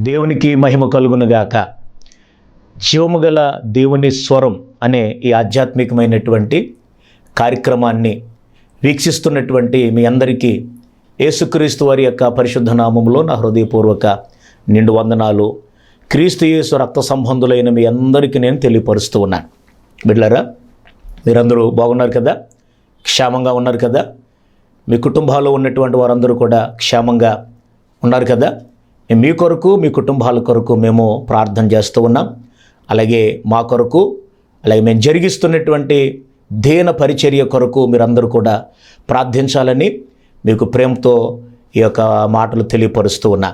దేవునికి మహిమ కలుగునుగాక. జీవము గల దేవుని స్వరం అనే ఈ ఆధ్యాత్మికమైనటువంటి కార్యక్రమాన్ని వీక్షిస్తున్నటువంటి మీ అందరికీ యేసుక్రీస్తు వారి యొక్క పరిశుద్ధ నామంలో నా హృదయపూర్వక నిండు వందనాలు. క్రీస్తు యేసు రక్త సంబంధులైన మీ అందరికీ నేను తెలియపరుస్తూ ఉన్నాను. బిడ్లరా మీరందరూ బాగున్నారు కదా? క్షేమంగా ఉన్నారు కదా? మీ కుటుంబాల్లో ఉన్నటువంటి వారందరూ కూడా క్షేమంగా ఉన్నారు కదా? మీ కొరకు మీ కుటుంబాల కొరకు మేము ప్రార్థన చేస్తూ ఉన్నాం. అలాగే మా కొరకు అలాగే మేము జరిగిస్తున్నటువంటి దేన పరిచర్య కొరకు మీరందరూ కూడా ప్రార్థించాలని మీకు ప్రేమతో ఈ యొక్క మాటలు తెలియపరుస్తూ ఉన్నా.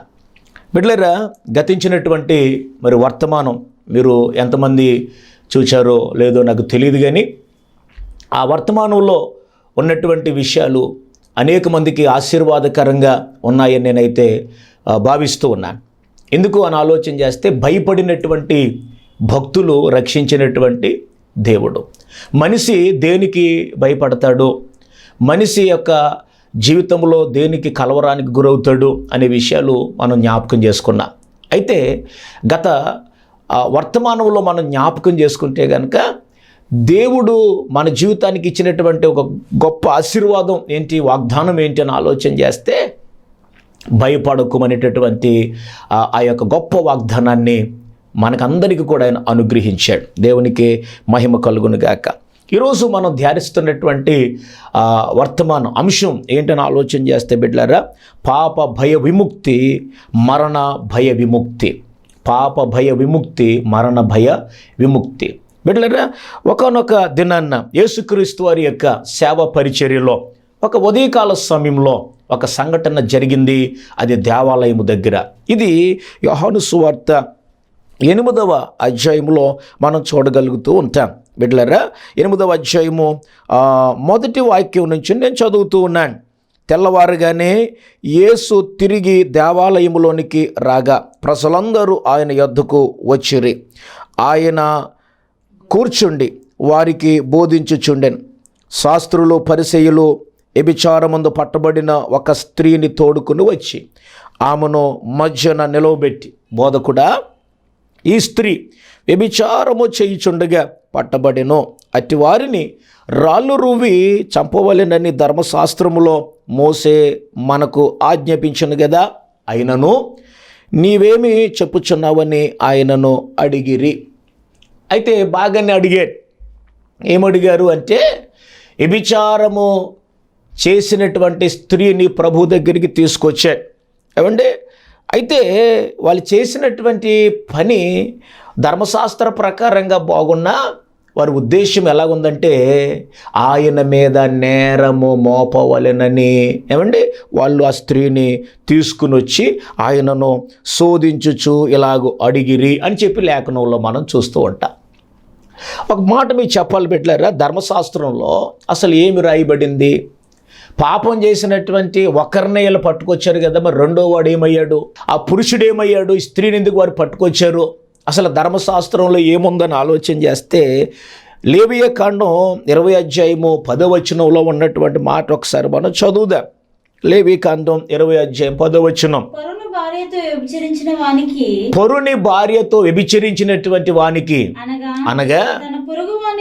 బిడ్లరా గతించినటువంటి మరి వర్తమానం మీరు ఎంతమంది చూచారో లేదో నాకు తెలియదు కానీ ఆ వర్తమానంలో ఉన్నటువంటి విషయాలు అనేక మందికి ఆశీర్వాదకరంగా ఉన్నాయని నేనైతే భావిస్తూ ఉన్నాను. ఎందుకు అని ఆలోచన చేస్తే భయపడినటువంటి భక్తులు రక్షించినటువంటి దేవుడు. మనిషి దేనికి భయపడతాడు? మనిషి యొక్క జీవితంలో దేనికి కలవరానికి గురవుతాడు అనే విషయాలు మనం జ్ఞాపకం చేసుకున్నాం. అయితే గత వర్తమానంలో మనం జ్ఞాపకం చేసుకుంటే కనుక దేవుడు మన జీవితానికి ఇచ్చినటువంటి ఒక గొప్ప ఆశీర్వాదం ఏంటి వాగ్దానం ఏంటి అని ఆలోచన చేస్తే భయపడకుమనేటటువంటి ఆ యొక్క గొప్ప వాగ్దానాన్ని మనకందరికీ కూడా ఆయన అనుగ్రహించాడు. దేవునికి మహిమ కలుగును గాక. ఈరోజు మనం ధ్యానిస్తున్నటువంటి వర్తమాన అంశం ఏంటని ఆలోచన చేస్తే బిడ్డారా పాప భయ విముక్తి మరణ భయ విముక్తి. పాప భయ విముక్తి మరణ భయ విముక్తి. బిడ్డలరా ఒకనొక దినాన్న యేసుక్రీస్తు వారి యొక్క సేవ పరిచర్యలో ఒక ఉదయకాల సమయంలో ఒక సంఘటన జరిగింది. అది దేవాలయము దగ్గర. ఇది యోహాను సువార్త ఎనిమిదవ అధ్యాయంలో మనం చూడగలుగుతూ ఉంటాం. బిడ్డలరా ఎనిమిదవ అధ్యాయము మొదటి వాక్యం నుంచి నేను చదువుతూ ఉన్నాను. తెల్లవారుగానే యేసు తిరిగి దేవాలయములోనికి రాగా ప్రజలందరూ ఆయన యొద్దకు వచ్చిరి. ఆయన కూర్చుండి వారికి బోధించుచుండెను. శాస్త్రులు పరిసయులు ఎబిచారముందు పట్టబడిన ఒక స్త్రీని తోడుకుని వచ్చి ఆమెను మధ్యన నిలవబెట్టి బోధకుడా ఈ స్త్రీ వ్యభిచారము చేయుచుండగా పట్టబడెను. అట్టి వారిని రాళ్ళు రువ్వి చంపవలెనని ధర్మశాస్త్రములో మోసే మనకు ఆజ్ఞాపించను కదా అయినను నీవేమి చెప్పుచున్నావని ఆయనను అడిగిరి. అయితే బాగానే అడిగారు. ఏమడిగారు అంటే వ్యభిచారము చేసినటువంటి స్త్రీని ప్రభు దగ్గరికి తీసుకొచ్చారు ఏమంటే అయితే వాళ్ళు చేసినటువంటి పని ధర్మశాస్త్ర ప్రకారంగా బాగున్నా వారి ఉద్దేశం ఎలాగుందంటే ఆయన మీద నేరము మోపవలెనని. ఏమండి? వాళ్ళు ఆ స్త్రీని తీసుకుని వచ్చి ఆయనను శోధించుచు ఇలాగ అడిగిరి అని చెప్పి లేఖనంలో మనం చూస్తూ ఉంటాం. ఒక మాట మీకు చెప్పాలి పెట్టలేరా ధర్మశాస్త్రంలో అసలు ఏమి రాయబడింది? పాపం చేసినటువంటి ఒకరినే వీళ్ళు పట్టుకొచ్చారు కదా మరి రెండో వాడు ఏమయ్యాడు? ఆ పురుషుడు ఏమయ్యాడు? ఈ స్త్రీని ఎందుకు వారు పట్టుకొచ్చారు? అసలు ధర్మశాస్త్రంలో ఏముందని ఆలోచన చేస్తే లేవియ కాండం ఇరవై అధ్యాయము పదవచనంలో ఉన్నటువంటి మాట ఒకసారి మనం చదువుదాం. లేవి కాండం ఇరవై అధ్యాయం పదవచనం పరును భార్యతో వ్యభిచరించినటువంటి వానికి అనగా అనగా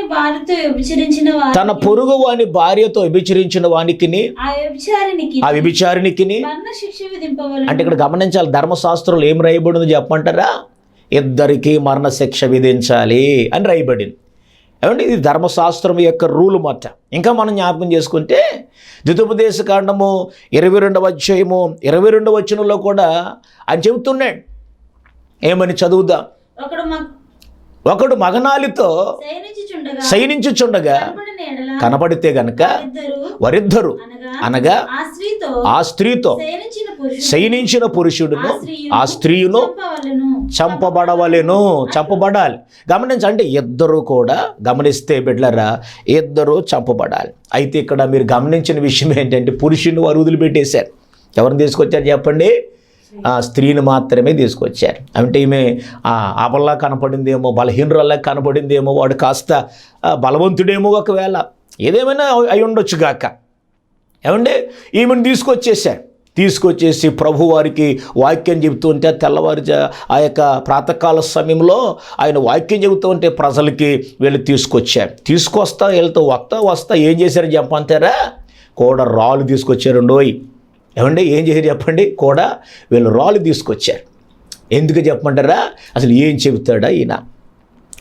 తన పొరుగు వాని భార్యతో వ్యభిచరించిన వారి తన పొరుగు వాని భార్యతో వ్యభిచరించిన వానికిని ఆ వ్యభిచారినికి అంటే ఇక్కడ గమనించాలి ధర్మశాస్త్రంలో ఏం రాయబడిందో చెప్పమంటారా? ఇద్దరికి మరణశిక్ష విధించాలి అని రాయబడింది. ఏమంటే ఇది ధర్మశాస్త్రం యొక్క రూల్ మాట. ఇంకా మనం జ్ఞాపకం చేసుకుంటే ద్వితోపదేశ కాండము ఇరవై రెండవ అధ్యాయము ఇరవై రెండవ వచనంలో కూడా ఆయన చెబుతున్నాడు. ఏమని చదువుదా. ఒకడు మగ- ఒకడు మగనాలితో శయనించుచుండగా కనపడితే గనక వారిద్దరు అనగా ఆ స్త్రీతో శయనించిన పురుషుడు శయనించిన పురుషుడును ఆ చంపవలెను. చంపబడవలెను చంపబడాలి. గమనించండి అంటే ఇద్దరు కూడా గమనిస్తే బిడ్డలరా ఇద్దరు చంపబడాలి. అయితే ఇక్కడ మీరు గమనించిన విషయం ఏంటంటే పురుషుని వారు వదిలిపెట్టేశారు. ఎవరిని తీసుకొచ్చారు చెప్పండి? ఆ స్త్రీని మాత్రమే తీసుకొచ్చారు. అంటే ఈమె అబల్లా కనపడిందేమో బలహీనరల్లా కనపడిందేమో వాడు కాస్త బలవంతుడేమో ఒకవేళ. ఏదేమైనా అయి ఉండొచ్చు గాక. ఏమంటే ఈమెను తీసుకొచ్చేసారు తీసుకొచ్చేసి ప్రభువారికి వాక్యం చెబుతూ ఉంటే తెల్లవారు ఆ యొక్క ప్రాతకాల సమయంలో ఆయన వాక్యం చెబుతూ ఉంటే ప్రజలకి వీళ్ళు తీసుకొచ్చారు. తీసుకొస్తా వీళ్ళతో వస్తా వస్తా ఏం చేశారు చెప్పంటారా కూడా రాళ్ళు తీసుకొచ్చారండోయ్ ఏమండి? ఏం చేశారు చెప్పండి? కూడా వీళ్ళు రాళ్ళు తీసుకొచ్చారు. ఎందుకు చెప్పమంటారా? అసలు ఏం చెబుతాడా ఈయన?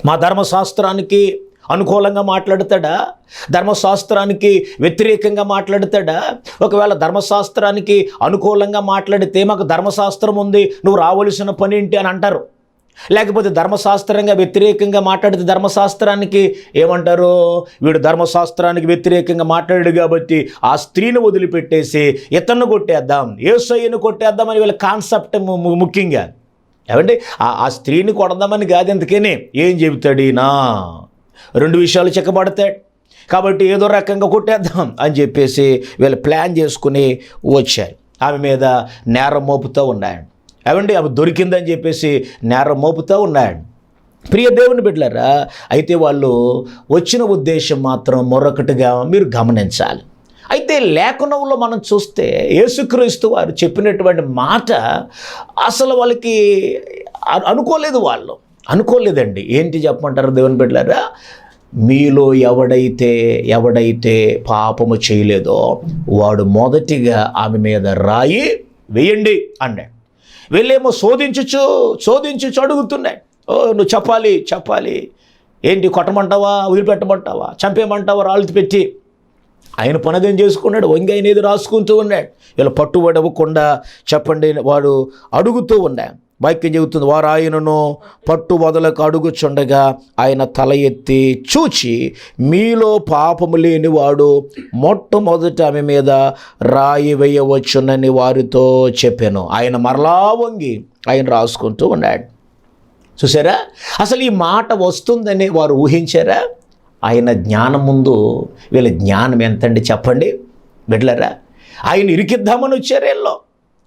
మా ధర్మశాస్త్రానికి అనుకూలంగా మాట్లాడతాడా? ధర్మశాస్త్రానికి వ్యతిరేకంగా మాట్లాడతాడా? ఒకవేళ ధర్మశాస్త్రానికి అనుకూలంగా మాట్లాడితే మాకు ధర్మశాస్త్రం ఉంది నువ్వు రావలసిన పని ఏంటి అని అంటారు. లేకపోతే ధర్మశాస్త్రంగా వ్యతిరేకంగా మాట్లాడితే ధర్మశాస్త్రానికి ఏమంటారు? వీడు ధర్మశాస్త్రానికి వ్యతిరేకంగా మాట్లాడాడు కాబట్టి ఆ స్త్రీని వదిలిపెట్టేసి ఇతన్ని కొట్టేద్దాం ఏసయ్యను కొట్టేద్దామని వీళ్ళ కాన్సెప్ట్ ముఖ్యంగా. ఏమండి? ఆ స్త్రీని కొడదామని కాదు ఎందుకనే? ఏం చెబుతాడు ఈయన? రెండు విషయాలు చెక్కబడతాడు కాబట్టి ఏదో రకంగా కొట్టేద్దాం అని చెప్పేసి వీళ్ళు ప్లాన్ చేసుకుని వచ్చారు. ఆమె మీద నేరం మోపుతూ ఉన్నాయండి. ఏమండి? అవి దొరికిందని చెప్పేసి నేరం మోపుతూ ఉన్నాయండి. ప్రియ దేవుని బిడ్డలారా అయితే వాళ్ళు వచ్చిన ఉద్దేశం మాత్రం మరొకటిగా మీరు గమనించాలి. అయితే లేఖనంలో మనం చూస్తే యేసుక్రీస్తు వారు చెప్పినటువంటి మాట అసలు వాళ్ళకి అనుకోలేదు వాళ్ళు. అనుకోలేదండి. ఏంటి చెప్పమంటారు దేవుని బిడ్డలారా? మీలో ఎవడైతే ఎవడైతే పాపము చేయలేదో వాడు మొదటిగా ఆమె మీద రాయి వేయండి అన్నాడు. వీళ్ళేమో శోధించుచు శోధించుచు అడుగుతున్నాయి. ఓ నువ్వు చెప్పాలి చెప్పాలి. ఏంటి కొట్టమంటావా వదిలిపెట్టమంటావా చంపేయమంటావా రాళ్ళు పెట్టి? ఆయన పనదేం చేసుకున్నాడు? వంగి అనేది రాసుకుంటూ ఉన్నాడు. వీళ్ళు పట్టుబడవకుండా చెప్పండి వాడు అడుగుతూ ఉన్నాడు. వాక్యం చెబుతుంది వారు ఆయనను పట్టు వదలకు అడుగుచుండగా ఆయన తల ఎత్తి చూచి మీలో పాపము లేని వాడు మొట్టమొదట ఆమె మీద రాయి వేయవచ్చునని వారితో చెప్పాను. ఆయన మరలా వంగి ఆయన రాసుకుంటూ ఉన్నాడు. చూసారా అసలు ఈ మాట వస్తుందని వారు ఊహించారా? ఆయన జ్ఞానం ముందు వీళ్ళ జ్ఞానం ఎంతండి చెప్పండి? బిడ్లరా ఆయన ఇరికిద్దామని వచ్చారు వీళ్ళు.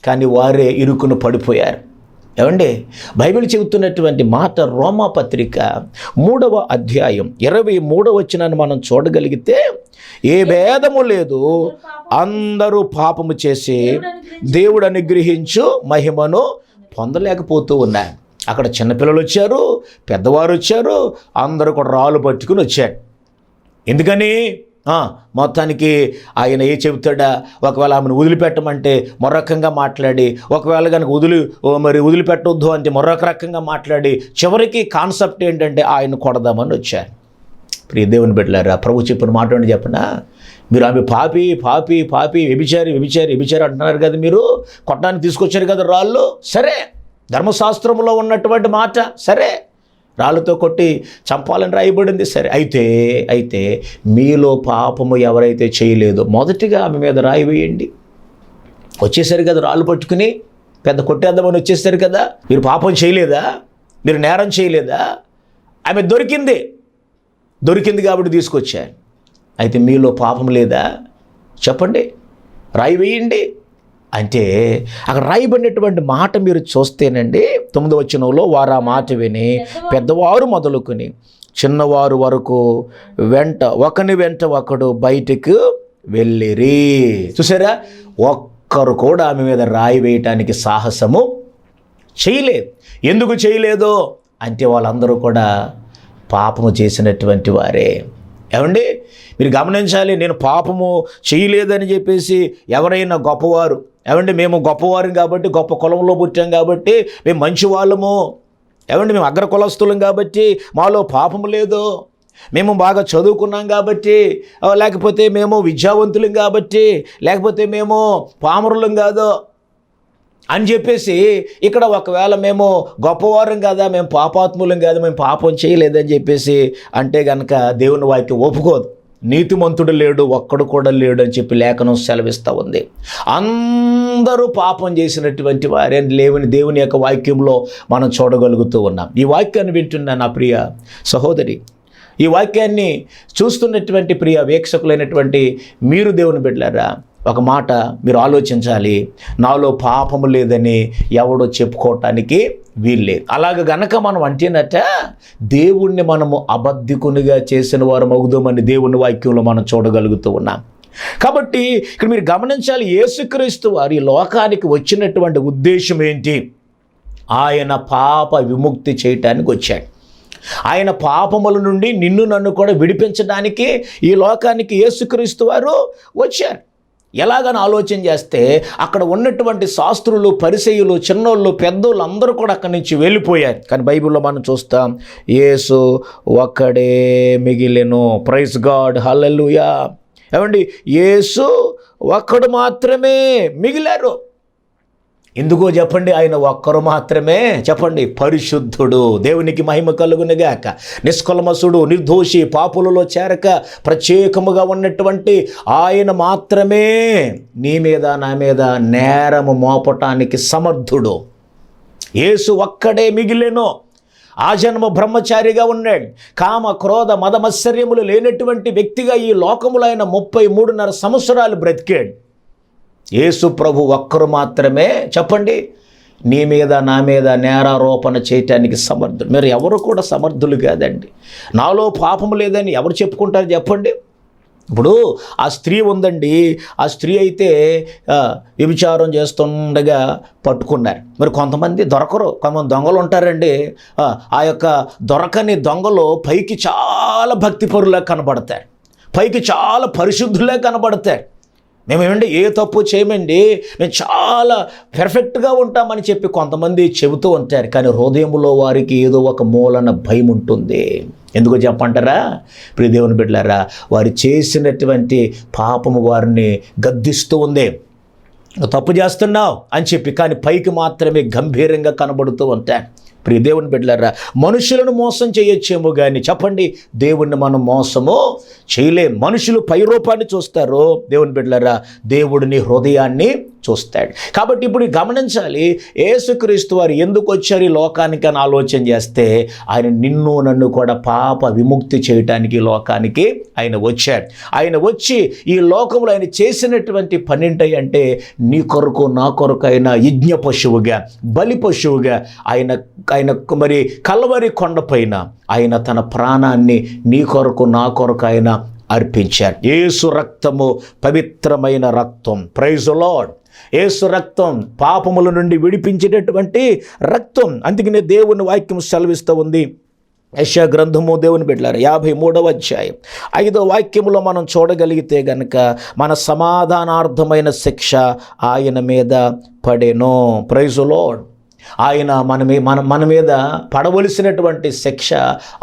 కానీ వారే ఇరుకును పడిపోయారు. ఏమండి? బైబిల్ చెబుతున్నటువంటి మాట రోమా పత్రిక మూడవ అధ్యాయం ఇరవై మూడవ వచ్చినాన్ని మనం చూడగలిగితే ఏ భేదము లేదు. అందరూ పాపము చేసి దేవుడు అనుగ్రహించు మహిమను పొందలేకపోతూ ఉన్నాయి. అక్కడ చిన్నపిల్లలు వచ్చారు పెద్దవారు వచ్చారు అందరూ కూడా రాళ్ళు పట్టుకుని వచ్చారు. ఎందుకని? మొత్తానికి ఆయన ఏ చెబుతాడా? ఒకవేళ ఆమెను వదిలిపెట్టమంటే మరొకంగా మాట్లాడి ఒకవేళ కనుక వదిలి మరి వదిలిపెట్టొద్దు అంటే మరొక రకంగా మాట్లాడి చివరికి కాన్సెప్ట్ ఏంటంటే ఆయన కొడదామని వచ్చారు. ప్రియ దేవుని బిడ్డలారా ప్రభు చెప్పిన మాట ఏంటి చెప్పనా మీరు ఆమె పాపి పాపి పాపి వ్యభిచారి వ్యభిచారి వ్యభిచారి అంటున్నారు కదా మీరు. కొట్టడానికి తీసుకొచ్చారు కదా రాళ్ళు. సరే. ధర్మశాస్త్రంలో ఉన్నటువంటి మాట. సరే. రాళ్ళతో కొట్టి చంపాలని రాయబడింది. సరే అయితే అయితే మీలో పాపము ఎవరైతే చేయలేదో మొదటిగా ఆమె మీద రాయి వేయండి. వచ్చేసరి కదా రాళ్ళు పట్టుకుని పెద్ద కొట్టేద్దామని వచ్చేసారు కదా. మీరు పాపం చేయలేదా? మీరు నేరం చేయలేదా? ఆమె దొరికింది. దొరికింది కాబట్టి తీసుకొచ్చాను అయితే మీలో పాపం లేదా? చెప్పండి. రాయి వేయండి. అంటే అక్కడ రాయబడినటువంటి మాట మీరు చూస్తేనండి తొమ్మిది వచనంలో వారు ఆ మాట విని పెద్దవారు మొదలుకొని చిన్నవారు వరకు వెంట ఒకని వెంట ఒకడు బయటకు వెళ్ళిరి. చూసారా? ఒక్కరు కూడా ఆమె మీద రాయి వేయటానికి సాహసము చేయలేదు. ఎందుకు చేయలేదు? అంటే వాళ్ళందరూ కూడా పాపము చేసినటువంటి వారే. ఏమండి? మీరు గమనించాలి నేను పాపము చేయలేదని చెప్పేసి ఎవరైనా గొప్పవారు ఏమండి మేము గొప్పవారం కాబట్టి గొప్ప కులంలో పుట్టాం కాబట్టి మేము మంచి వాళ్ళము. ఏమండి మేము అగ్ర కులస్తులం కాబట్టి మాలో పాపం లేదు. మేము బాగా చదువుకున్నాం కాబట్టి లేకపోతే మేము విద్యావంతులం కాబట్టి లేకపోతే మేము పామరులం కాదు. అని చెప్పేసి ఇక్కడ ఒకవేళ మేము గొప్పవారం కదా మేము పాపాత్ములం కాదు మేము పాపం చేయలేదని చెప్పేసి అంటే కనుక దేవుని వాక్యం ఒప్పుకోదు. నీతిమంతుడు లేడు ఒక్కడు కూడా లేడు అని చెప్పి లేఖనం సెలవిస్తూ ఉంది. అందరూ పాపం చేసినటువంటి వారే లేవని దేవుని యొక్క వాక్యంలో మనం చూడగలుగుతూ ఉన్నాం. ఈ వాక్యాన్ని వింటున్న నా ప్రియ సహోదరి ఈ వాక్యాన్ని చూస్తున్నటువంటి ప్రియ వీక్షకులైనటువంటి మీరు దేవుని బిడ్డలారా ఒక మాట మీరు ఆలోచించాలి. నాలో పాపము లేదని ఎవడో చెప్పుకోవటానికి వీల్లేదు. అలాగ గనక మనం అంటేనట దేవుణ్ణి మనము అబద్ధికునిగా చేసిన వారు అవుదామని దేవుని వాక్యంలో మనం చూడగలుగుతూ ఉన్నాం. కాబట్టి ఇక్కడ మీరు గమనించాలి యేసుక్రీస్తు వారి ఈ లోకానికి వచ్చినటువంటి ఉద్దేశం ఏంటి? ఆయన పాప విముక్తి చేయటానికి వచ్చాడు. ఆయన పాపముల నుండి నిన్ను నన్ను కూడా విడిపించడానికి ఈ లోకానికి యేసుక్రీస్తు వారు వచ్చారు. ఎలాగని ఆలోచన చేస్తే అక్కడ ఉన్నటువంటి శాస్త్రులు పరిసయులు చిన్నోళ్ళు పెద్దోళ్ళు అందరూ కూడా అక్కడి నుంచి వెళ్ళిపోయారు. కానీ బైబిల్లో మనం చూస్తాం యేసు ఒక్కడే మిగిలెను. ప్రైజ్ గాడ్ హల్లెలుయా ఏమండి? యేసు ఒక్కడు మాత్రమే మిగిలారు. ఎందుకో చెప్పండి ఆయన ఒక్కరు మాత్రమే చెప్పండి పరిశుద్ధుడు దేవునికి మహిమ కలుగునిగాక. నిష్కలమసుడు నిర్దోషి పాపులలో చేరక ప్రత్యేకముగా ఉన్నటువంటి ఆయన మాత్రమే నీ మీద నా మీద నేరము మోపటానికి సమర్థుడు. యేసు ఒక్కడే మిగిలేను. ఆ జన్మ బ్రహ్మచారిగా ఉన్నాడు. కామ క్రోధ మదమత్సర్యములు లేనటువంటి వ్యక్తిగా ఈ లోకములైన ముప్పై మూడున్నర సంవత్సరాలు బ్రతికాడు. యేసు ప్రభు ఒక్కరు మాత్రమే చెప్పండి. నీ మీద నా మీద నేరారోపణ చేయటానికి సమర్థుడు మీరు ఎవరు కూడా సమర్థులు కాదండి. నాలో పాపం లేదని ఎవరు చెప్పుకుంటారు చెప్పండి. ఇప్పుడు ఆ స్త్రీ ఉందండి. ఆ స్త్రీ అయితే వ్యభిచారం చేస్తుండగా పట్టుకున్నారు. మరి కొంతమంది దొరకరు. కొంతమంది దొంగలు ఉంటారండి. ఆ, ఆ యొక్క దొరకని దొంగలు పైకి చాలా భక్తిపరులా కనబడతారు. పైకి చాలా పరిశుద్ధులే కనబడతారు. మేమేమండి ఏ తప్పు చేయమండి? మేము చాలా పెర్ఫెక్ట్గా ఉంటామని చెప్పి కొంతమంది చెబుతూ ఉంటారు. కానీ హృదయంలో వారికి ఏదో ఒక మూలన భయం ఉంటుంది. ఎందుకో చెప్పంటారా ప్రియదేవుని బిడ్డలారా వారు చేసినటువంటి పాపము వారిని గద్దిస్తూ ఉంది. తప్పు చేస్తున్నావు అని చెప్పి కానీ పైకి మాత్రమే గంభీరంగా కనబడుతూ ఉంటాయి ప్రియ దేవుని బిడ్డలారా మనుషులను మోసం చేయొచ్చేమో కానీ చెప్పండి దేవుణ్ణి మనం మోసము చేయలేం. మనుషులు పై రూపాన్ని చూస్తారు దేవుని బిడ్డలారా దేవుడిని హృదయాన్ని చూస్తాడు. కాబట్టి ఇప్పుడు గమనించాలి ఏసుక్రీస్తు వారు ఎందుకు వచ్చారు ఈ లోకానికి అని ఆలోచన చేస్తే ఆయన నిన్ను నన్ను కూడా పాప విముక్తి చేయటానికి లోకానికి ఆయన వచ్చాడు. ఆయన వచ్చి ఈ లోకంలో ఆయన చేసినటువంటి పనింటాయి అంటే నీ కొరకు నా కొరకు అయిన యజ్ఞ పశువుగా బలి పశువుగా ఆయన ఆయన మరి కలవరి కొండపైన ఆయన తన ప్రాణాన్ని నీ కొరకు నా కొరకు ఆయన అర్పించారు ఏసు రక్తము పవిత్రమైన రక్తం. ప్రైజ్ లార్డ్ ఏసు రక్తం పాపముల నుండి విడిపించేటటువంటి రక్తం. అందుకనే దేవుని వాక్యం సెలవిస్తూ ఉంది. యశా గ్రంథము దేవుని బిడ్డలారు యాభై మూడవ అధ్యాయం. ఐదో వాక్యములో మనం చూడగలిగితే గనక మన సమాధానార్థమైన శిక్ష ఆయన మీద పడేను. ప్రైజులో ఆయన మన మన మన మీద పడవలసినటువంటి శిక్ష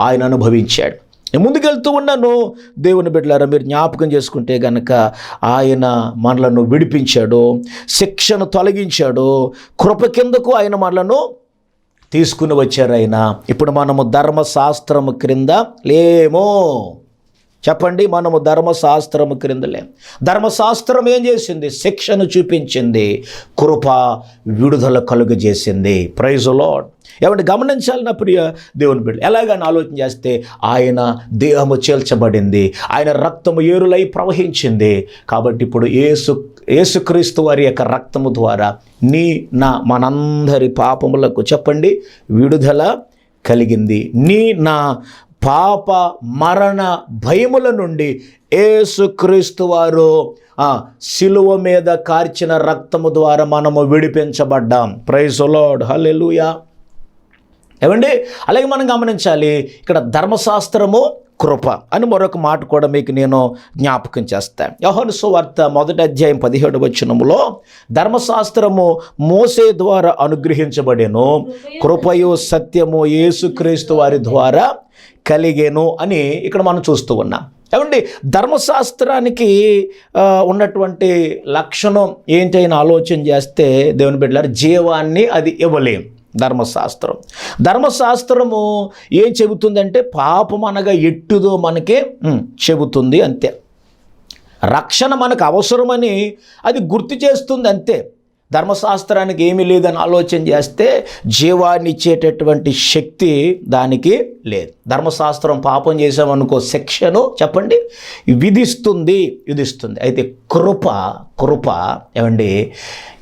ఆయన అనుభవించాడు. ముందుకెళ్తూ ఉన్నాను. దేవుని బిడ్డలారా మీరు జ్ఞాపకం చేసుకుంటే గనక ఆయన మనలను విడిపించాడు శిక్షను తొలగించాడు కృప కిందకు ఆయన మనలను తీసుకుని వచ్చారు ఆయన. ఇప్పుడు మనము ధర్మశాస్త్రము క్రింద లేమో. చెప్పండి మనము ధర్మశాస్త్రం క్రిందలే. ధర్మశాస్త్రం ఏం చేసింది? శిక్షను చూపించింది. కృప విడుదల కలుగజేసింది. ప్రైజ్ లాడ్ ఏమంటే గమనించాలి నా ప్రియ దేవుని బిడ్డ ఎలాగని ఆలోచన చేస్తే ఆయన దేహము చేల్చబడింది ఆయన రక్తము ఏరులై ప్రవహించింది. కాబట్టి ఇప్పుడు ఏసు యేసుక్రీస్తు వారి యొక్క రక్తము ద్వారా నీ నా మనందరి పాపములకు చెప్పండి విడుదల కలిగింది. నీ నా పాప మరణ భయముల నుండి ఏసుక్రీస్తు వారు శిలువ మీద కార్చిన రక్తము ద్వారా మనము విడిపించబడ్డాం. ప్రైజ్ లోడ్ హలెలుయా ఏమండి? అలాగే మనం గమనించాలి ఇక్కడ ధర్మశాస్త్రము కృప అని మరొక మాట కూడా మీకు నేను జ్ఞాపకం చేస్తాను యోహాను సువార్త మొదటి అధ్యాయం పదిహేడు వచనములో ధర్మశాస్త్రము మోసే ద్వారా అనుగ్రహించబడేను కృపయు సత్యము యేసుక్రీస్తు వారి ద్వారా కలిగేను అని ఇక్కడ మనం చూస్తూ ఉన్నాం. ఏమండి ధర్మశాస్త్రానికి ఉన్నటువంటి లక్షణం ఏంటి ఆలోచన చేస్తే దేవుని బిడ్డలారు జీవాన్ని అది ఇవ్వలేం ధర్మశాస్త్రం. ధర్మశాస్త్రము ఏం చెబుతుందంటే పాపం అనగా ఎట్టుదో మనకి చెబుతుంది అంతే. రక్షణ మనకు అవసరమని అది గుర్తు చేస్తుంది అంతే. ధర్మశాస్త్రానికి ఏమీ లేదని ఆలోచన చేస్తే జీవాన్ని ఇచ్చేటటువంటి శక్తి దానికి లేదు. ధర్మశాస్త్రం పాపం చేసామనుకో శిక్షను చెప్పండి? విధిస్తుంది విధిస్తుంది. అయితే కృప కృప ఏమండి?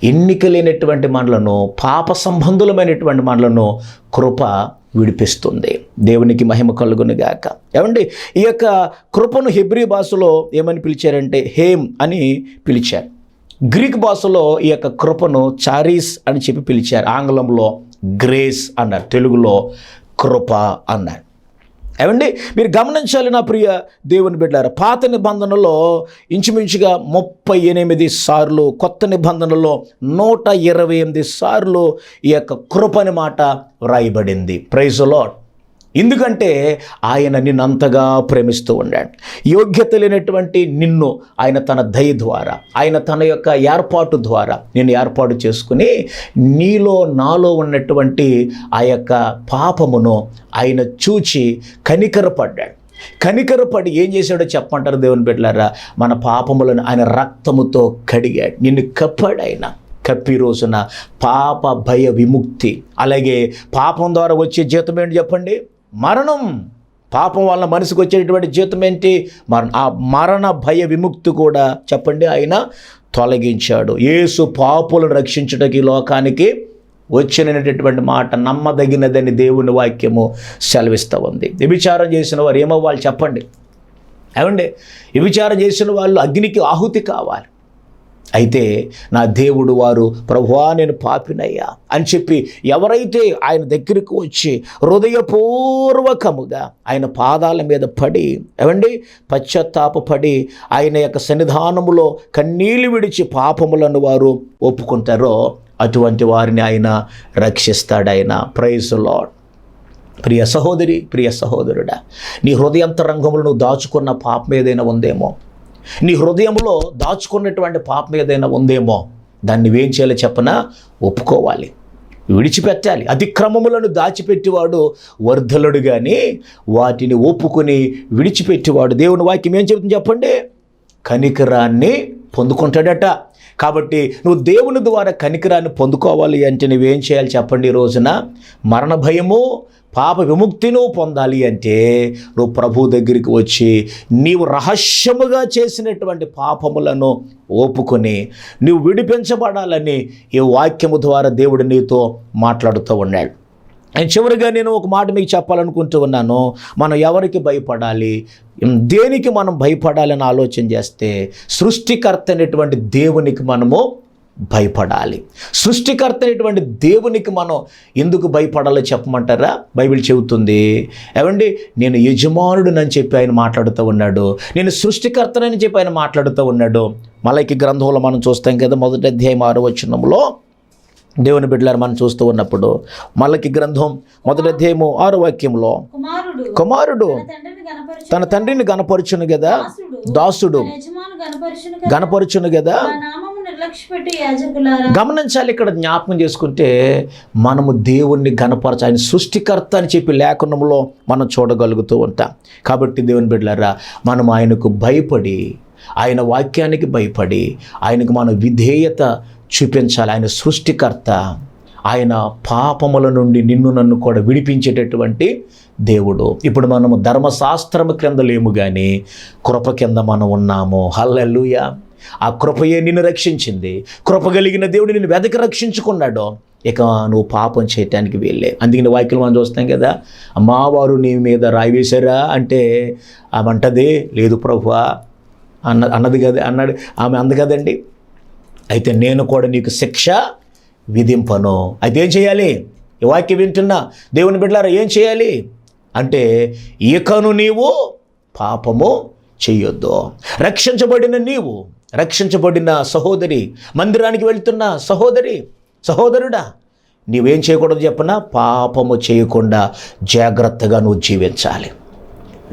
ఎన్నిక లేనటువంటి మనలను పాప సంబంధులమైనటువంటి మనలను కృప విడిపిస్తుంది. దేవునికి మహిమ కలుగును గాక. ఏమండి? ఈ యొక్క కృపను హిబ్రీ భాషలో ఏమని పిలిచారంటే హేమ్ అని పిలిచారు. గ్రీక్ భాషలో ఈ యొక్క కృపను చారీస్ అని చెప్పి పిలిచారు. ఆంగ్లంలో గ్రేస్ అన్నారు. తెలుగులో కృప అన్నారు. ఏమండి? మీరు గమనించాలి నా ప్రియ దేవుని బిడ్డారు పాత నిబంధనలో ఇంచుమించుగా ముప్పై ఎనిమిది సార్లు కొత్త నిబంధనలో నూట ఇరవై ఎనిమిది సార్లు ఈ యొక్క కృపని మాట వ్రాయబడింది. ప్రైజ్ లాడ్ ఎందుకంటే ఆయన నిన్నంతగా ప్రేమిస్తూ ఉన్నాడు యోగ్యత లేనటువంటి నిన్ను ఆయన తన దయ ద్వారా ఆయన తన యొక్క ఏర్పాటు ద్వారా నేను ఏర్పాటు చేసుకుని నీలో నాలో ఉన్నటువంటి ఆ యొక్క పాపమును ఆయన చూచి కనికరపడ్డాడు. కనికరపడి ఏం చేశాడో చెప్పంటారు దేవుని బిడ్డలారా? మన పాపములను ఆయన రక్తముతో కడిగాడు. నిన్ను కప్పాడు ఆయన. కప్పి రోజున పాప భయ విముక్తి. అలాగే పాపం ద్వారా వచ్చే జీతం ఏంటి చెప్పండి? మరణం పాపం వల్ల మనసుకు వచ్చేటటువంటి జీతం ఏంటి? మరణ ఆ మరణ భయ విముక్తి కూడా చెప్పండి ఆయన తొలగించాడు. యేసు పాపులను రక్షించటకి లోకానికి వచ్చినటువంటి మాట నమ్మదగినదని దేవుని వాక్యము సెలవిస్తూ ఉంది. వ్యభిచారం చేసిన వారు ఏమవ్వాలి చెప్పండి? ఏమండి? వ్యభిచారం చేసిన వాళ్ళు అగ్నికి ఆహుతి కావాలి. అయితే నా దేవుడు వారు ప్రభువా నేను పాపినయ్యా అని చెప్పి ఎవరైతే ఆయన దగ్గరికి వచ్చి హృదయపూర్వకముగా ఆయన పాదాల మీద పడి ఏమండి? పశ్చాత్తాపడి ఆయన యొక్క సన్నిధానములో కన్నీళ్ళు విడిచి పాపములను వారు ఒప్పుకుంటారో అటువంటి వారిని ఆయన రక్షిస్తాడు ఆయన ప్రైజ్ లాడ్ ప్రియ సహోదరి ప్రియ సహోదరుడా నీ హృదయంతరంగంలో నువ్వు దాచుకున్న పాపం ఏదైనా ఉందేమో? నీ హృదయంలో దాచుకున్నటువంటి పాపం ఏదైనా ఉందేమో దాన్ని నువ్వేం చేయాలో చెప్పనా? ఒప్పుకోవాలి. విడిచిపెట్టాలి. అతిక్రమములను దాచిపెట్టేవాడు వర్ధలుడు కానీ వాటిని ఒప్పుకొని విడిచిపెట్టేవాడు దేవుని వాక్యం ఏం చెబుతుంది చెప్పండి? కనికరాన్ని పొందుకుంటాడట. కాబట్టి నువ్వు దేవుని ద్వారా కనికరాన్ని పొందుకోవాలి అంటే నువ్వేం చేయాలి చెప్పండి ఈ రోజున? మరణ భయము పాప విముక్తి నువ్వు పొందాలి అంటే నువ్వు ప్రభు దగ్గరికి వచ్చి నీవు రహస్యముగా చేసినటువంటి పాపములను ఒప్పుకొని నువ్వు విడిపించబడాలని ఈ వాక్యము ద్వారా దేవుడు నీతో మాట్లాడుతూ ఉన్నాడు. అండ్ చివరిగా నేను ఒక మాట మీకు చెప్పాలనుకుంటూ ఉన్నాను. మనం ఎవరికి భయపడాలి? దేనికి మనం భయపడాలని ఆలోచన చేస్తే సృష్టికర్త అనేటువంటి దేవునికి మనము భయపడాలి. సృష్టికర్త అయినటువంటి దేవునికి మనం ఎందుకు భయపడాలో చెప్పమంటారా? బైబిల్ చెబుతుంది ఏమండి? నేను యజమానుడునని చెప్పి ఆయన మాట్లాడుతూ ఉన్నాడు. నేను సృష్టికర్తనని చెప్పి ఆయన మాట్లాడుతూ ఉన్నాడు. మలైకి గ్రంథంలో మనం చూస్తాం కదా మొదటి అధ్యాయం ఆరో వచనంలో దేవుని బిడ్డలారు మనం చూస్తూ ఉన్నప్పుడు మలకి గ్రంథం మొదటి అధ్యాయము ఆరో వాక్యంలో కుమారుడు తన తండ్రిని గనపరుచును కదా దాసుడు గనపరచును కదా. గమనించాలి ఇక్కడ జ్ఞాపకం చేసుకుంటే మనము దేవుణ్ణి గణపరచ ఆయన సృష్టికర్త అని చెప్పి లేఖనంలో మనం చూడగలుగుతూ ఉంటాం. కాబట్టి దేవుని బిడ్డలారా మనం ఆయనకు భయపడి ఆయన వాక్యానికి భయపడి ఆయనకు మన విధేయత చూపించాలి. ఆయన సృష్టికర్త. ఆయన పాపముల నుండి నిన్ను నన్ను కూడా విడిపించేటటువంటి దేవుడు. ఇప్పుడు మనము ధర్మశాస్త్రము క్రింద లేము కానీ కృప కింద మనం ఉన్నాము. హల్లెలూయా. ఆ కృపయే నిన్ను రక్షించింది. కృప కలిగిన దేవుడు నిన్ను వెదకి రక్షించుకున్నాడు. ఇక నువ్వు పాపం చేయటానికి వెళ్ళే అందుకని వాక్యం మనం చూస్తాం కదా అమ్మా వారు నీ మీద రాయి వేశారా? అంటే ఆమె అంటది లేదు ప్రభు అన్న అన్నది కదా అన్నాడు ఆమె అంది కదండి. అయితే నేను కూడా నీకు శిక్ష విధింపను. అయితే ఏం చేయాలి? ఈ వాక్యం వింటున్నా దేవుని బిడ్డలారా ఏం చేయాలి? అంటే ఇకను నీవు పాపము చేయొద్దు. రక్షించబడిన నీవు రక్షించబడిన సహోదరి మందిరానికి వెళ్తున్న సహోదరి సహోదరుడా నీవేం చేయకూడదు చెప్పనా? పాపము చేయకుండా జాగ్రత్తగా నువ్వు జీవించాలి.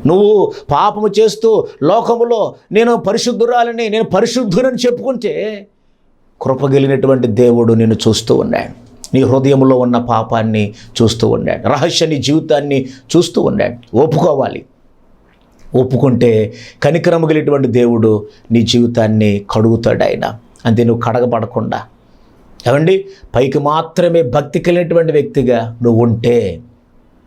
నువ్వు పాపము చేస్తూ లోకములో నేను పరిశుద్ధురాలని నేను పరిశుద్ధురని చెప్పుకుంటే కృపగలిగినటువంటి దేవుడు నిన్ను చూస్తూ ఉన్నాడు. నీ హృదయంలో ఉన్న పాపాన్ని చూస్తూ ఉన్నాడు. రహస్య నీ జీవితాన్ని చూస్తూ ఉన్నాడు. ఒప్పుకోవాలి. ఒప్పుకుంటే కనికరము కలిగినటువంటి దేవుడు నీ జీవితాన్ని కడుగుతాడు ఆయన. అంతే నువ్వు కడగబడకుండా. ఏమండి? పైకి మాత్రమే భక్తి కలిగినటువంటి వ్యక్తిగా నువ్వు ఉంటే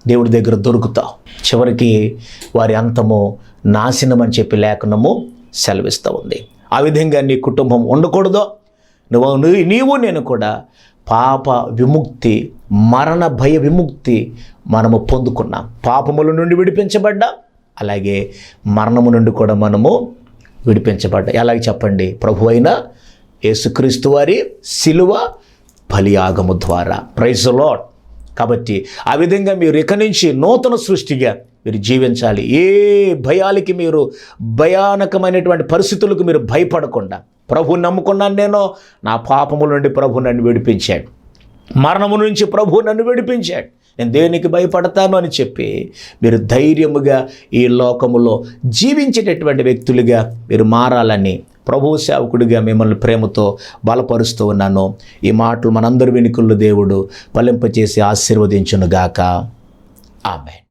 దేవుడి దగ్గర దొరుకుతావు. చివరికి వారి అంతము నాశనం అని చెప్పి లేఖనము సెలవిస్తూ ఉంది. ఆ విధంగా నీ కుటుంబం ఉండకూడదో. నువ్వు నీవు నేను కూడా పాప విముక్తి మరణ భయ విముక్తి మనము పొందుకున్నాం. పాపముల నుండి విడిపించబడ్డా అలాగే మరణము నుండి కూడా మనము విడిపించబడ్డా. ఎలాగ చెప్పండి? ప్రభు అయిన యేసుక్రీస్తు వారి శిలువ బలియాగము ద్వారా. ప్రైజ్ లాడ్ కాబట్టి ఆ విధంగా మీరు ఇక నుంచి నూతన సృష్టిగా మీరు జీవించాలి. ఏ భయాలకి మీరు భయానకమైనటువంటి పరిస్థితులకు మీరు భయపడకుండా ప్రభు నమ్ముకున్నాను నేను. నా పాపముల నుండి ప్రభు నన్ను విడిపించాడు. మరణము నుంచి ప్రభు నన్ను విడిపించాడు. నేను దేనికి భయపడతాను అని చెప్పి మీరు ధైర్యముగా ఈ లోకములో జీవించేటటువంటి వ్యక్తులుగా మీరు మారాలని ప్రభు సేవకుడిగా మిమ్మల్ని ప్రేమతో బలపరుస్తూ ఉన్నాను. ఈ మాటలు మనందరి వెనుకల్లో దేవుడు ఫలింపచేసి ఆశీర్వదించునుగాక. ఆమె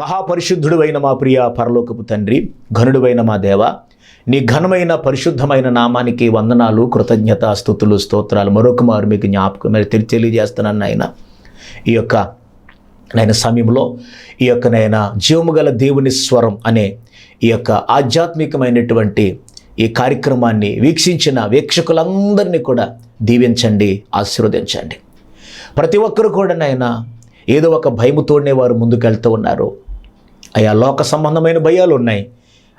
మహాపరిశుద్ధుడు అయిన మా ప్రియ పరలోకపు తండ్రి ఘనుడువైన మా దేవ నీ ఘనమైన పరిశుద్ధమైన నామానికి వందనాలు కృతజ్ఞత స్థుతులు స్తోత్రాలు. మరొక మారు మీకు జ్ఞాపకం మరి తెలియజేస్తున్నాను ఆయన ఈ యొక్క నేను సమయంలో ఈ యొక్క నేను జీవము గల దేవుని స్వరం అనే ఈ యొక్క ఆధ్యాత్మికమైనటువంటి ఈ కార్యక్రమాన్ని వీక్షించిన వీక్షకులందరినీ కూడా దీవించండి ఆశీర్వదించండి. ప్రతి ఒక్కరు కూడా నాయన ఏదో ఒక భయముతోనే వారు ముందుకెళ్తూ ఉన్నారు. అయ్యా లోక సంబంధమైన భయాలు ఉన్నాయి.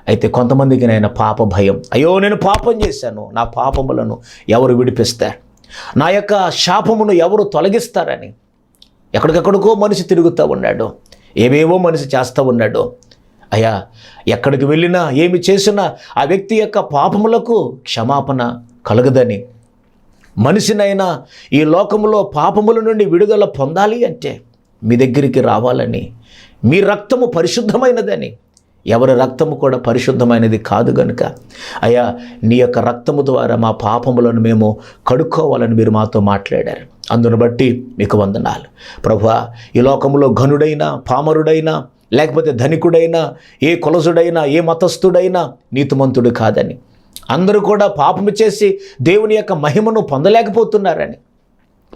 అయితే కొంతమందికి నాయన పాప భయం. అయ్యో నేను పాపం చేశాను. నా పాపములను ఎవరు విడిపిస్తారు? నా యొక్క శాపమును ఎవరు తొలగిస్తారని? ఎక్కడికెక్కడికో మనిషి తిరుగుతూ ఉన్నాడు. ఏవేవో మనిషి చేస్తూ ఉన్నాడు. అయ్యా ఎక్కడికి వెళ్ళినా ఏమి చేసినా ఆ వ్యక్తి యొక్క పాపములకు క్షమాపణ కలగదని. మనిషినైనా ఈ లోకములో పాపముల నుండి విడుదల పొందాలి అంటే మీ దగ్గరికి రావాలని మీ రక్తము పరిశుద్ధమైనదని. ఎవరి రక్తము కూడా పరిశుద్ధమైనది కాదు గనుక. అయ్యా నీ యొక్క రక్తము ద్వారా మా పాపములను మేము కడుక్కోవాలని మీరు మాతో మాట్లాడారు. అందును బట్టి మీకు వందనాలు. ప్రభా ఈ లోకంలో ఘనుడైనా పామరుడైనా లేకపోతే ధనికుడైనా ఏ కులసుడైనా ఏ మతస్థుడైనా నీతిమంతుడు కాదని. అందరూ కూడా పాపము చేసి దేవుని యొక్క మహిమను పొందలేకపోతున్నారని.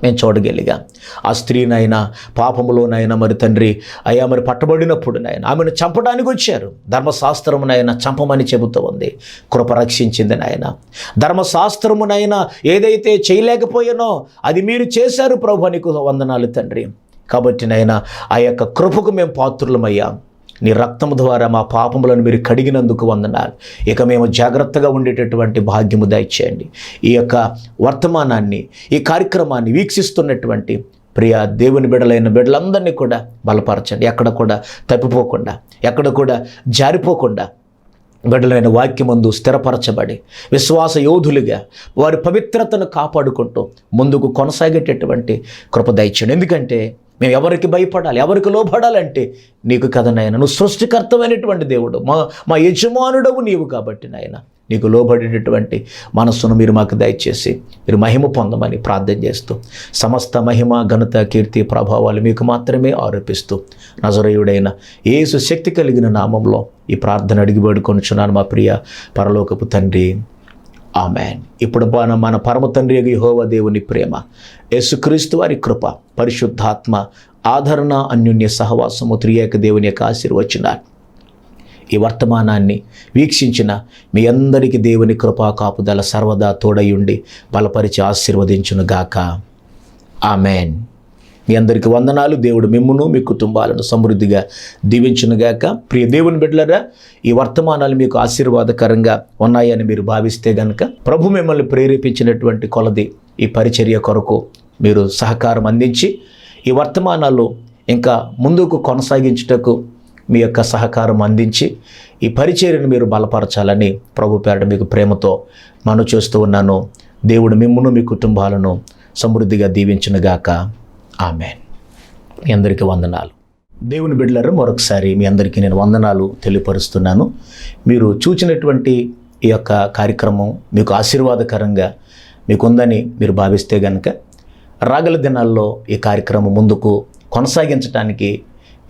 మేము చూడగలిగా ఆ స్త్రీనైనా పాపములోనైనా మరి తండ్రి అయ్యా మరి పట్టబడినప్పుడు నాయన ఆమెను చంపడానికి వచ్చారు. ధర్మశాస్త్రమునైనా చంపమని చెబుతూ ఉంది. కృప రక్షించింది నాయన ధర్మశాస్త్రమునైనా ఏదైతే చేయలేకపోయానో అది మీరు చేశారు ప్రభు నీకు వందనాలు తండ్రి. కాబట్టి నాయన ఆ యొక్క కృపకు మేము పాత్రులమయ్యాం. నీ రక్తము ద్వారా మా పాపములను మీరు కడిగినందుకు వందనాలు. ఇక మేము జాగ్రత్తగా ఉండేటటువంటి భాగ్యము దయచేయండి. ఈ యొక్క వర్తమానాన్ని ఈ కార్యక్రమాన్ని వీక్షిస్తున్నటువంటి ప్రియ దేవుని బిడలైన బిడ్డలందరినీ కూడా బలపరచండి. ఎక్కడ కూడా తప్పిపోకుండా ఎక్కడ కూడా జారిపోకుండా బిడ్డలైన వాక్యమందు స్థిరపరచబడి విశ్వాస యోధులుగా వారి పవిత్రతను కాపాడుకుంటూ ముందుకు కొనసాగేటటువంటి కృప దయచండి ఎందుకంటే మేము ఎవరికి భయపడాలి ఎవరికి లోపడాలంటే నీకు కదా నాయన నువ్వు సృష్టికర్తమైనటువంటి దేవుడు. మా మా యజమానుడవు నీవు కాబట్టి నాయన నీకు లోబడినటువంటి మనస్సును మీరు మాకు దయచేసి మీరు మహిమ పొందమని ప్రార్థన చేస్తూ సమస్త మహిమ ఘనత కీర్తి ప్రభావాలు మీకు మాత్రమే ఆరోపిస్తూ నజరయుడైన యేసు శక్తి కలిగిన నామంలో ఈ ప్రార్థన అడిగి చున్నాను మా ప్రియ పరలోకపు తండ్రి. ఆమెన్. ఇప్పుడు మన మన పరమ తండ్రి యహోవ దేవుని ప్రేమ యేసుక్రీస్తు వారి కృప పరిశుద్ధాత్మ ఆదరణ అన్యోన్య సహవాసము త్రియేక దేవుని యొక్క ఆశీర్వచనాలు. ఈ వర్తమానాన్ని వీక్షించిన మీ అందరికీ దేవుని కృపా కాపుదల సర్వదా తోడయుండి బలపరిచి ఆశీర్వదించునుగాక. ఆమెన్. మీ అందరికీ వందనాలు. దేవుడు మిమ్మును మీ కుటుంబాలను సమృద్ధిగా దీవించునుగాక. ప్రియ దేవుని బిడ్డలరా ఈ వర్తమానాలు మీకు ఆశీర్వాదకరంగా ఉన్నాయని మీరు భావిస్తే గనక ప్రభు మిమ్మల్ని ప్రేరేపించినటువంటి కొలది ఈ పరిచర్య కొరకు మీరు సహకారం అందించి ఈ వర్తమానాలు ఇంకా ముందుకు కొనసాగించుటకు మీ యొక్క సహకారం అందించి ఈ పరిచర్యను మీరు బలపరచాలని ప్రభు పేరట మీకు ప్రేమతో మనం చేస్తూ ఉన్నాను. దేవుడు మిమ్మును మీ కుటుంబాలను సమృద్ధిగా దీవించునుగాక. ఆమె మీ అందరికీ వందనాలు. దేవుని బిడ్డలారు మరొకసారి మీ అందరికీ నేను వందనాలు తెలియపరుస్తున్నాను. మీరు చూచినటువంటి ఈ యొక్క కార్యక్రమం మీకు ఆశీర్వాదకరంగా మీకుందని మీరు భావిస్తే కనుక రాగల దినాల్లో ఈ కార్యక్రమం ముందుకు కొనసాగించడానికి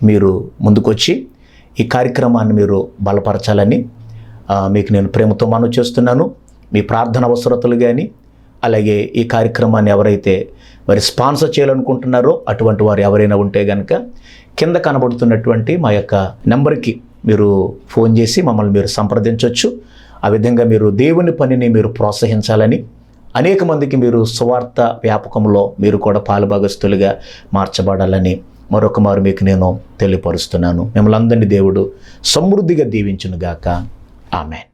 మీరు ముందుకొచ్చి ఈ కార్యక్రమాన్ని మీరు బలపరచాలని మీకు నేను ప్రేమతో మనవి చేస్తున్నాను. మీ ప్రార్థన అవసరతలు కానీ అలాగే ఈ కార్యక్రమాన్ని ఎవరైతే మరి స్పాన్సర్ చేయాలనుకుంటున్నారో అటువంటి వారు ఎవరైనా ఉంటే కనుక కింద కనబడుతున్నటువంటి మా యొక్క నెంబర్కి మీరు ఫోన్ చేసి మమ్మల్ని మీరు సంప్రదించవచ్చు ఆ విధంగా మీరు దేవుని పనిని మీరు ప్రోత్సహించాలని అనేక మందికి మీరు సువార్త వ్యాపకంలో మీరు కూడా పాలుభాగస్తులుగా మార్చబడాలని మరొక మారు మీకు నేను తెలియపరుస్తున్నాను. మిమ్మల్ని అందరినీ దేవుడు సమృద్ధిగా దీవించునుగాక. ఆమెన్.